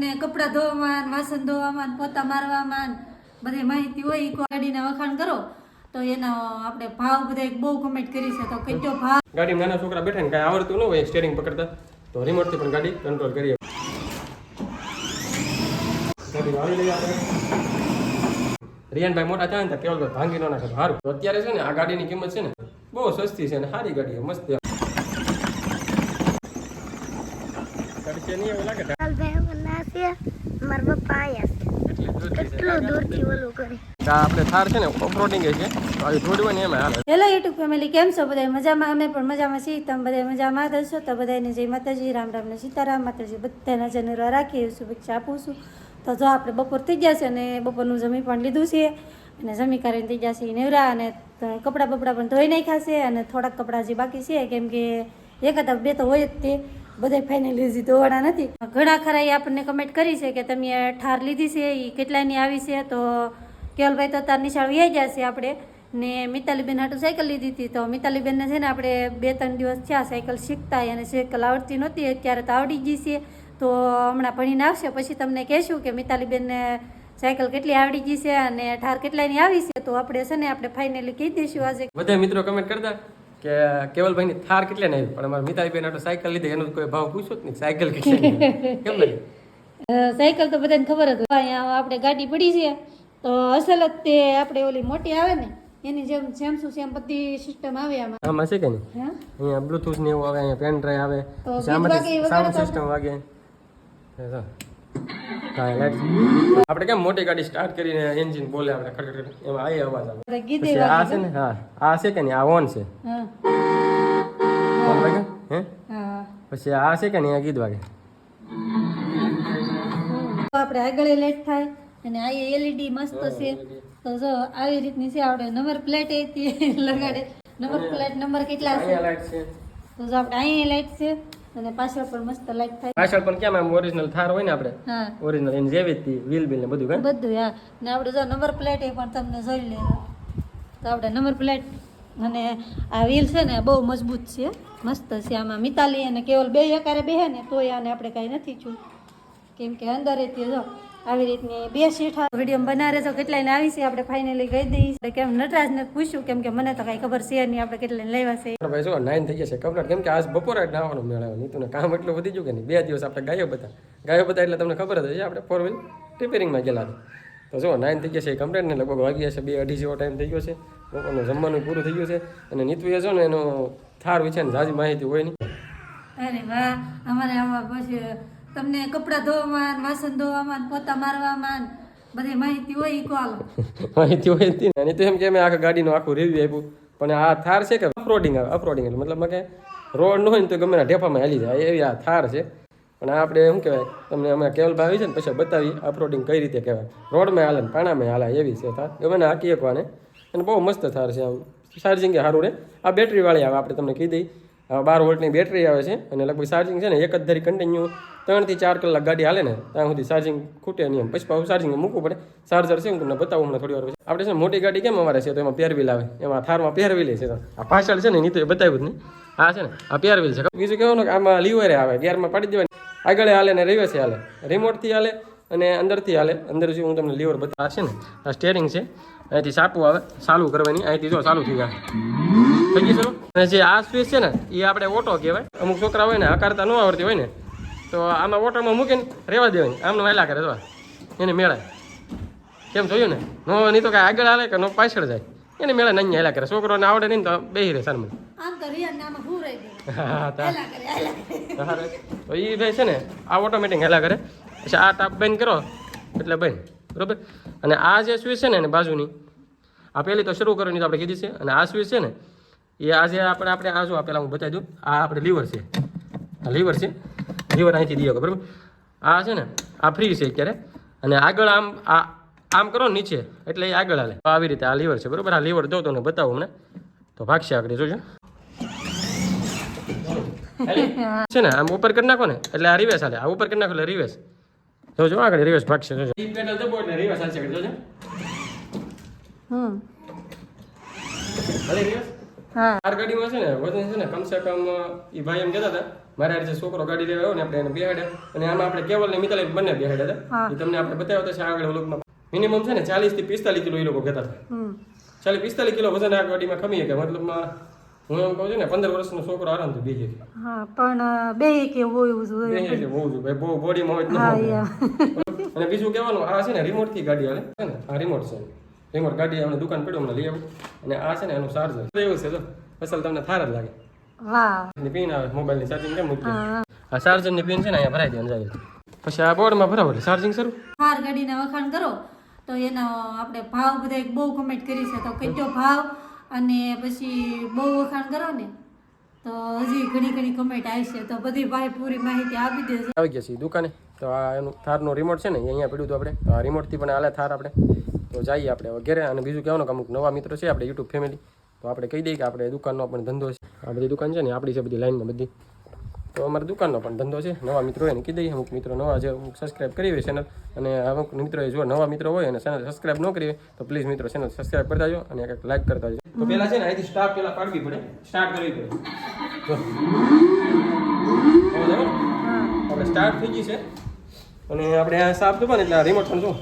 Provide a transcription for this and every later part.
તમને કપડાં ધોવામાં વાસણ ધોવામાં પોતા મારવામાં બધી માહિતી હોય ઈ ગાડીના વખાણ કરો. તો એનો આપણે ભાવ બધા બહુ કમેન્ટ કરી છે. તો કેટલો ભાવ? ગાડીમાં નાના છોકરા બેઠા ને કાંઈ આવડતું ન હોય સ્ટેરિંગ પકડતા. તો રિમોટથી પણ ગાડી કંટ્રોલ કરીએ. ગાડી રિયાનભાઈ મોટા તો કેવલભાઈ ભાંગી ન નાખે. સારું અત્યારે છે ને આ ગાડીની કિંમત છે ને બહુ સસ્તી છે ને સારી ગાડી મસ્ત ગાડી છે નહીં એવું લાગે? ભાઈ ના છે. મારા પપ્પા આયા છે. એટલી દૂરથી છે. કેટલું દૂરથી ઓલું કરે. આપણે થાર છે ને ઓફરોડિંગ છે. તો આજે થોડી હોય ને એમાં હેલો. યુટ્યુબ ફેમિલી કેમ છો? બધા મજામાં? અમે પણ મજામાં છીએ. તમે બધા મજામાં જ તો બધાને જય માતાજી રામ રામ ને સીતારામ. માતાજી બધાના જનરો રાખી એવી શુભેચ્છા આપું છું. તો જો આપણે બપોર થઈ ગયા છે અને બપોરનું જમી પણ લીધું છે. અને જમી કરીને થઈ ગયા છે નેવરા અને કપડાં બપડા પણ ધોઈ નાખ્યા છે અને થોડાક કપડાં જે બાકી છે. કેમ કે એક હતા બે તો હોય જ તે. બધા ફાઇનલી લીધી ધોવાના નથી. ઘણા ખરા એ આપણને કમેન્ટ કરી છે કે તમે ઠાર લીધી છે એ કેટલાની આવી છે? તો કેવલભાઈ તો તાર નિશાળ વ્યાઈ છે આપણે. ને મિતાલીબેન હાટું સાયકલ લીધી હતી. તો મિતાલીબેનને છે ને આપણે બે ત્રણ દિવસ થયા સાયકલ શીખતા અને સાયકલ આવડતી નહોતી, અત્યારે તો આવડી ગઈ છે. તો હમણાં ભણીને આવશે. પછી તમને કહેશું કે મિતાલીબેનને સાયકલ કેટલી આવડી ગઈ છે અને ઠાર કેટલાની આવી છે? તો આપણે છે ને આપણે ફાઇનલી કહી દઈશું આજે. બધા મિત્રો કમેન્ટ કરતા કે કેવલભાઈની થાર કેટલે ને આવી પણ અમારા મિતાલીબેન આટલો સાયકલ લીધી એનો કોઈ ભાવ પૂછ્યો જ નહીં. સાયકલ કેટલી કેમ નહીં? સાયકલ તો બધાને ખબર જ અહીંયા આપણે ગાડી પડી છે. તો અસલ જ તે આપણે ઓલી મોટી આવે ને એની જેમ સેમ શું સેમ બધી સિસ્ટમ આવે આમાં. આમાં છે કે નહીં? અહીંયા બ્લુટૂથ ને એવું આવે અહીંયા પેન ડ્રાઈવ આવે. પછી સાઉન્ડ સિસ્ટમ વાગે. એ. આપણે કેમ મોટી ગાડી સ્ટાર્ટ કરીને એન્જિન બોલે આપણે ખડ ખડ એમાં આ અવાજ આવે. આ છે ને? હા. આ છે કે નહીં? આ ઓન છે. હા. પછી આ છે કે નહીં? આ ગીત વાગે આપણે આગળ લેટ થાય અને આ એલઈડી મસ્ત છે. તો જો આવી રીતની છે આપણે નંબર પ્લેટ એથી લગાડે નંબર પ્લેટ નંબર કેટલા છે? છે. તો જો આપણે અહીંયા લાઈટ છે. અને પાછળ પણ મસ્ત લાઈટ થાય. પાછળ પણ કેમ આમ ઓરિજિનલ થાર હોય ને આપણે? હા. ઓરિજિનલ એની જેવી જ વ્હીલ બિલ ને બધું કાં? બધું હા. ને આપણે જો નંબર પ્લેટ એ પણ તમને જોઈ લે. તો આપણે નંબર પ્લેટ અને આ વ્હીલ છે ને બહુ મજબૂત છે. મસ્ત છે. આમાં મિતાલી અને કેવલ બે એકારે બેહે ને તોય આને આપણે કાંઈ નથી છું કેમ કે અંદર તે જો આવી રીતની બે સીટ વીડિયો બનાવે તો કેટલાને આવી છે આપણે ફાઇનલી કહી દઈએ કેમ નટરાજ ને પૂછ્યું કેમ કે મને તો કઈ ખબર છે નહીં આપણે કેટલાને લેવા છે. ભાઈ જો નાઈન થઈ જશે કમ્પ્લીટ કેમ કે આજ બપોરે જ નાવાનો મેળ આવ્યો નીતુને કામ એટલું વધી ગયું કે નહીં? બે દિવસ આપણે ગાયો બધા ગાયો બધા એટલે તમને ખબર જ હશે. આપણે ફોર વ્હીલ રિપેરિંગમાં ગયેલા હતા તો જો નાઈન થઈ જશે કમ્પ્લીટ ને લગભગ વાગી જશે બે અઢી જેવો ટાઈમ થઈ ગયો છે. લોકોનું જમવાનું પૂરું થઈ ગયું છે. અને નીતુએ જો ને એનો થાર વિશે ને ઝાઝી માહિતી હોય નહીં. અરે વાહ અમારે આમાં પછી તમને કપડાં ધોવામાં વાસણ ધોવામાં પોતા મારવામાં બધી માહિતી હોય ઈ માહિતી હોય નહીં. અને તો એમ કે મેં આખા ગાડીનું આખું રિવ્યુ આપ્યું. પણ આ થાર છે કે અપરોડિંગ અપરોડિંગ એટલે મતલબ કે રોડ ન હોય ને તો ગમે ઢેફામાં હાલી જાય. એવી આ થાર છે. પણ આપણે શું કહેવાય? તમને અમે કેવલભાઈ આવી છે ને પછી બતાવી અપરોડિંગ કઈ રીતે કહેવાય? રોડમાં હાલે ને પાણામાં હાલે, એવી છે થાર. ગમે ને હાકી એકવાને અને બહુ મસ્ત થાર છે આમ. ચાર્જિંગ સારું રહે આ બેટરીવાળી આવે, આપણે તમને કહી દઈ આ બાર વોલ્ટની બેટરી આવે છે અને લગભગ ચાર્જિંગ છે ને એક જ ધરી કન્ટિન્યુ ત્રણથી ચાર કલાક ગાડી હાલે ને, ત્યાં સુધી ચાર્જિંગ ખૂટે નહીં એમ. પછી ચાર્જિંગ મૂકવું પડે. ચાર્જર છે હું તમને બતાવું હમણાં થોડી વાર આપણે છે મોટી ગાડી કેમ અમારે છે તો એમાં પેરવીલ આવે. એમાં થારમાં પેરવીલ છે. આ પાછળ છે ને નીતુ એ બતાવ્યું જ નહીં. આ છે ને, આ પેરવીલ છે. બીજું કહેવાનું કે આમાં લીવરે આવે ગેરમાં પાડી દેવાની. આગળ હાલે ને રિવર્સે હાલે. રિમોટથી હાલે અને અંદરથી હાલે. અંદર જે હું તમને લીવર બતા છે ને, આ સ્ટેરિંગ છે. અહીંથી સાપું આવે, ચાલુ કરવાની. અહીંથી જો ચાલુ થઈ જાય. થઈ ગઈ શરૂ અને જે આ સ્વીચ છે ને એ આપણે ઓટો કહેવાય. અમુક છોકરા હોય ને આકારતા ન આવડતી હોય ને તો આમાં ઓટોમાં મૂકીને રહેવા દેવાની. આમને વહેલા કરે તો એને મેળાય. કેમ જોયું ને? નો નહીં તો કાંઈ આગળ આવે કે નો પાછળ જાય. એને મેળા નહીં હેલા કરે. છોકરોને આવડે નહીં તો બેહી રહે તારે તો. એ ભાઈ છે ને આ ઓટોમેટિક હેલા કરે. પછી આ ટાપ બંધ કરો. એટલે બંધ. બરોબર? અને આ જે સ્વિચ છે ને એની બાજુની આ પહેલી તો શરૂ કરવાની તો આપણે કીધી છે. અને આ સ્વીચ છે ને એ આજે આપણે આપણે આ જો પહેલાં હું બતાવી દઉં. આ આપણે લીવર છે. આ લીવર છે. લીવર અહીંથી દઈએ બરાબર? આ છે ને આ ફ્રી છે અત્યારે. અને આગળ આમ આ આમ કરો નીચે એટલે એ આગળ હાલે. આવી રીતે આ લીવર છે બરાબર? આ લીવર દઉં તમને બતાવું મને તો ભાગશે આગળ જોજો. છે ને આમ ઉપર કરી નાખો ને એટલે આ રિવેસ હાલે. આ ઉપર કરી નાખો એટલે રિવેસ જોજો આગળ રિવેસ ભાગશે જોજો. પેડલ દબો એટલે રિવેસ હાલશે જોજો. હમ. ભલે રિવેસ હા. કાર ગાડીમાં છે ને વજન છે ને કમસે કમ એ ભાઈ એમ કહેતા હતા મારે આજે છોકરો ગાડી લેવા આવ્યો ને આપણે એને બેહાડ્યા અને આમાં આપણે કેવલ ને મિતાલી બંને બેહાડ્યા હતા. એ તમને આપણે બતાવ્યો છે આગળ વ્લોગમાં મિનિમમ છે ને ચાલીસથી પિસ્તાલીસ કિલો એ લોકો કહેતા હતા. ચાલીસ પિસ્તાલીસ કિલો વજન આ ગાડીમાં ખમી કે મતલબમાં હું એમ કહું છું ને પંદર વર્ષનો છોકરો આરામથી બેસી શકે હા પણ બે કે જોઈએ. બેસી શકે બહુ જ બોડીમાં હોય. જ અને બીજું કહેવાનું આ છે ને રિમોટથી ગાડી હાલે. છે ને આ રિમોટ છે. રિમોટ ગાડી અમને દુકાન પડ્યું અમને લઈ આવું. અને આ છે ને એનું ચાર્જર એવું છે જો. અસલ તમને થાર જ લાગે. વાહ. પિન આવે મોબાઈલની ચાર્જિંગ કેમ મૂકી આ આ ચાર્જરની પિન છે ને અહીંયા ભરાઈ દેવાની જાય પછી આ બોર્ડમાં ભરાવો એટલે ચાર્જિંગ શરૂ. ગાડી ના વખાણ કરો. તો એનો આપણે ભાવ બધા બહુ કમેન્ટ કરી છે. તો કેટલો ભાવ અને પછી બહુ વખાણ કરો ને તો હજી ઘણી ઘણી કમેન્ટ આવશે તો બધી ભાઈ પૂરી માહિતી આપી દેજો. આવી ગયા છે દુકાને. તો આ એનું થારનું રિમોટ છે ને અહીંયા પડ્યું હતું આપણે. તો આ રિમોટથી પણ આલે થાર આપણે. તો જઈએ આપણે વગેરે અને બીજું કહેવાનું કે અમુક નવા મિત્રો છે આપણે યુટ્યુબ ફેમિલી તો આપણે કહી દઈએ કે આપણે દુકાનનો પણ ધંધો છે. આ બધી દુકાન છે ને આપણી છે બધી લાઈનમાં બધી. તો અમારી દુકાનનો પણ ધંધો છે. નવા મિત્રો એને કહી દઈએ અમુક મિત્રો નવા જે અમુક સબસ્ક્રાઈબ કરી હોય ચેનલ અને અમુક મિત્રો જો નવા મિત્રો હોય અને ચેનલ સબસ્ક્રાઈબ ન કરી હોય તો પ્લીઝ મિત્રો ચેનલ સબસ્ક્રાઈબ કરતા જાઓ અને એક લાઈક કરતા જાઓ તો પહેલા છે ને અહીંથી સ્ટાર્ટ પહેલા પાડવી પડે. સ્ટાર્ટ કરવી પડે. જો. આપણે સ્ટાર્ટ થઈ ગઈ છે. અને આપણે આ સાફ દબાવો ને એટલે આ રિમોટ પણ જો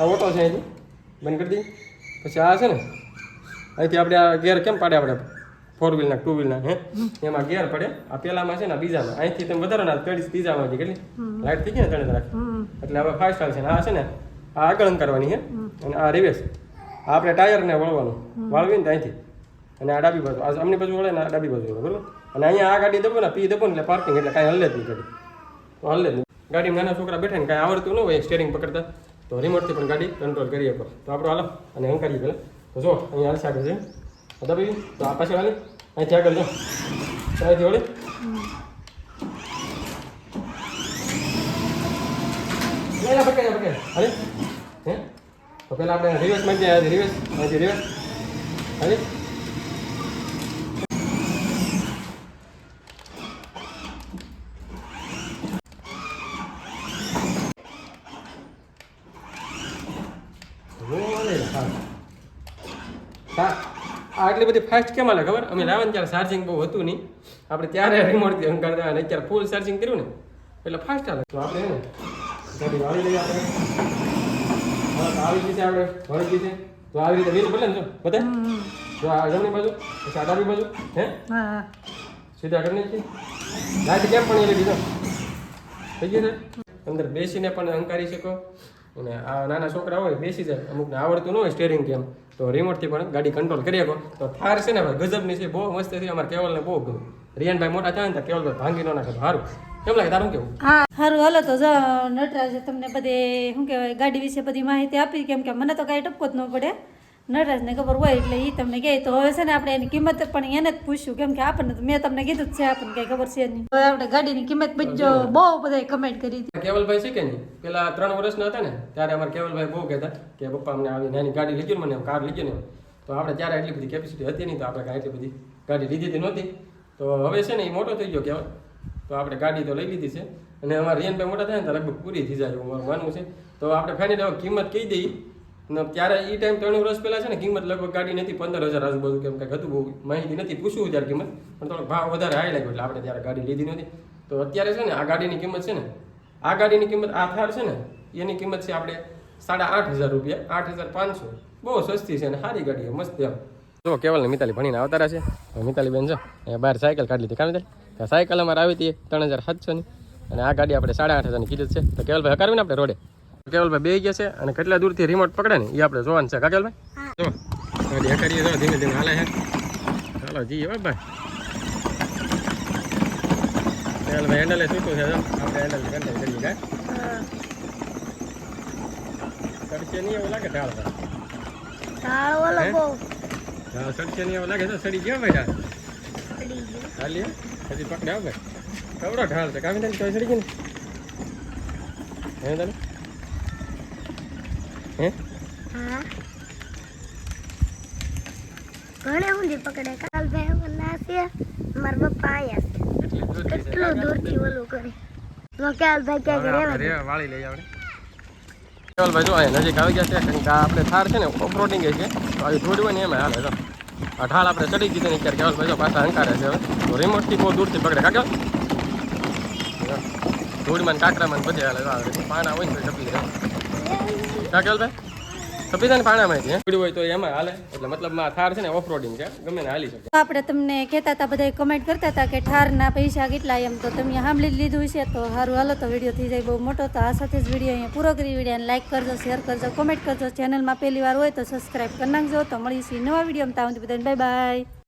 આ ઓટો છે અહીંથી બંધ કરી દઈએ. પછી આ છે ને અહીંથી આપણે આ ગેર કેમ પાડે આપણે? ફોર વ્હીલના ટુ વ્હીલના હે? એમાં ગેર પડે. આ પેલામાં છે ને બીજામાં. અહીંથી તમે વધારો ને ત્રીસ ત્રીજામાં હતી કેટલી? લાઈટ થઈ ગઈ ને ત્રણે તરફ એટલે હવે ફાઇવ સ્ટાર છે ને આ છે ને આ આગળ કરવાની છે અને આ રિવેસ આ આપણે ટાયરને વળવાનું. વાળવી ને ત્યાંથી અને આ ડાબી બાજુ આમની બાજુ વળે ને આ ડાબી બાજુ વળે બરોબર? અને અહીંયા આ ગાડી દબો ને પી દબો ને એટલે પાર્કિંગ એટલે કાંઈ હલે જ નહીં ગાડી હલ્લે જ નહીં. ગાડીમાં નાના છોકરા બેઠા ને કાંઈ આવડતું ન હોય સ્ટેરિંગ પકડતા. તો રિમોટથી પણ ગાડી કંટ્રોલ કરી શકો. તો આપણો હાલો, અને અંકારીએ પહેલાં. તો જો, અહીંયા હાલશે આગળ છે. દબાવી તો આ પાછળ હાલી. અહીંથી આગળ જો. અહીંથી વળી. લેલા પકડ પકડ. હાલે. હે? તો પહેલા આપણે રિવર્સમાં જાય રિવર્સ અહીંથી રિવર્સ હાલે ઓલે હા. હા આ આટલી બધી ફાસ્ટ કેમ હાલે ખબર? અમે લાવ્યા ત્યારે ચાર્જિંગ બહુ હતું નહીં. આપણે ત્યારે રિમોટથી અંકારતા અને અત્યારે ફૂલ ચાર્જિંગ કર્યું ને એટલે ફાસ્ટ હાલે તો આપણે ને ગાડી વાળી લઈએ આપણે. આવી રીતે આપણે વળી છે તો આવી રીતે વીલ ભલે ને જો બધા? જો આ જમણી બાજુ પછી ડાબી બાજુ હે? સીધા કરી નાખી લાઈટ કેમ પણ એ લીધો થઈ ગયું ને અંદર બેસીને પણ અંકારી શકો. અને આ નાના છોકરા હોય, બેસી જાય. અમુકને આવડતું ન હોય સ્ટેરિંગ કેમ? તો રિમોટથી પણ ગાડી કંટ્રોલ કરી શકો તો થાર છે ને ભાઈ ગજબની છે, બહુ મસ્ત છે. અમારે કેવલને બહુ ગયું રિયાનભાઈ મોટા થાય ને તો કેવલભાઈ ભાંગી ન નાખે. સારું કેમ લાગે તારું, કેવું? હા સારું હાલો તો જો, નટરાજે તમને બધે, શું કહેવાય, ગાડી વિશે બધી માહિતી આપી. કેમ કે મને તો કાંઈ ટપકો જ ન પડે. નટરાજને ખબર હોય એટલે એ તમને કહે. તો હવે છે ને આપણે એની કિંમત પણ એને જ પૂછ્યું. કેમ કે આપણને મેં તમને કીધું જ છે આપણને કંઈ ખબર છે નહીં. હવે આપણે ગાડીની કિંમત બીજો બહુ બધા કમેન્ટ કરી હતી. કેવલભાઈ છે કે નહીં? પેલા ત્રણ વર્ષના હતા ને ત્યારે અમારે કેવલભાઈ બહુ કહેતા કે પપ્પા અમને આવી નાની ગાડી લીધી મને કાર લીધી ને. તો આપણે ત્યારે એટલી બધી કેપેસિટી હતી નહીં તો આપણે કાંઈ એટલી બધી ગાડી લીધી હતી નહોતી. તો હવે છે ને એ મોટો થઈ ગયો કેવલ. તો આપણે ગાડી તો લઈ લીધી છે. અને અમારે રિયનભાઈ મોટા થાય ને તો લગભગ પૂરી થઈ જાય એવું મારું માનવું છે. તો આપણે ફાઇનલ કિંમત કહી દઈએ. ત્યારે એ ટાઈમ ત્રણ વર્ષ પહેલાં છે ને કિંમત લગભગ ગાડી નથી પંદર હજાર આજુબાજુ કેમ કંઈક હતું બહુ માહિતી નથી પૂછવું ત્યારે કિંમત. પણ થોડોક ભાવ વધારે હાઈ લાગ્યો એટલે આપણે ત્યારે ગાડી લીધી નથી તો અત્યારે છે ને આ ગાડીની કિંમત છે ને, આ ગાડીની કિંમત આ થાર છે ને, એની કિંમત છે આપણે સાડા આઠ હજાર રૂપિયા, આઠ હજાર પાંચસો. બહુ સસ્તી છે અને સારી ગાડી મસ્ત એમ. જો કેવલ ને મિતાલી ભણીને આવતા છે. મિતાલી બેન છે એ બહાર સાયકલ કાઢી લીધી કામ મિતાલી? સાયકલ અમારે આવી હતી ત્રણ હજાર સાતસોની. અને આ ગાડી આપણે સાડા આઠ હજારની કીધી છે. તો કેવલભાઈ કરવી ને આપણે રોડે? કેવલભાઈ બે ગયા છે અને કેટલા દૂરથી રિમોટ પકડે ને એ આપણે જોવાનું છે. કાકેલભાઈ જો ગાડી હકારીએ જો ધીમે ધીમે હાલે છે. ચાલો જી હો ભાઈ. કેવલભાઈ હેન્ડલે છૂટું છે આપણે હેન્ડલ કંટ્રોલ કરીએ કા? સડશે નહીં એવું લાગે ઢાળ હા? સડશે નહીં એવું લાગે તો સડી ગયો ભાઈ ઢાળ. હાલીએ. હજી પકડે ભાઈ. કવડો ઢાળ છે? કામી તને સડી ગઈ ને. હે તને? હે? હા ઘણે ઊંધી પકડે. કાલ ભાઈ છે. મારા પપ્પા આયા છે. કેટલું દૂરથી ઓલું કરે. કાલ ભાઈ ક્યાંક ઘરે વાળી લઈ આવડે. કેવલ ભાઈ જો અહીંયા નજીક આવી ગયા છે. કારણ કે આપણે થાર છે ને ઓફરોડિંગ છે. તો આવી થોડી હોય ને એમાં હાલે તો ઢાળ આપણે ચડી ગઈ ને અત્યારે. કેવલ ભાઈ જો પાછા હંકારે છે હવે. તો રિમોટથી બહુ દૂરથી પકડે. કાકા ધૂળમાં કાંકરામાં બધે હાલે પાના પાણા હોય ને ટપી જાય. કા કેવલ ભાઈ ટપી જાય ને પાણામાં ધૂળ હોય તો એમાં હાલે. એટલે મતલબમાં આ થાર છે ને ઓફ રોડિંગ છે. ગમે ને હાલી શકે. આપણે તમને કહેતા હતા બધા કમેન્ટ કરતા હતા કે ઠારના પૈસા કેટલા એમ. તો તમે સાંભળી જ છે તો સારું હાલો વીડિયો થઈ જાય મોટો. તો આ સાથે જ વીડિયો અહીંયા પૂરો કરી વિડીયોને લાઇક કરજો શેર કરજો કોમેન્ટ કરજો. ચેનલમાં પહેલી વાર હોય તો સબસ્ક્રાઈબ કરી નાખજો. તો મળીશું નવા વીડિયો ત્યાં બધાને બાય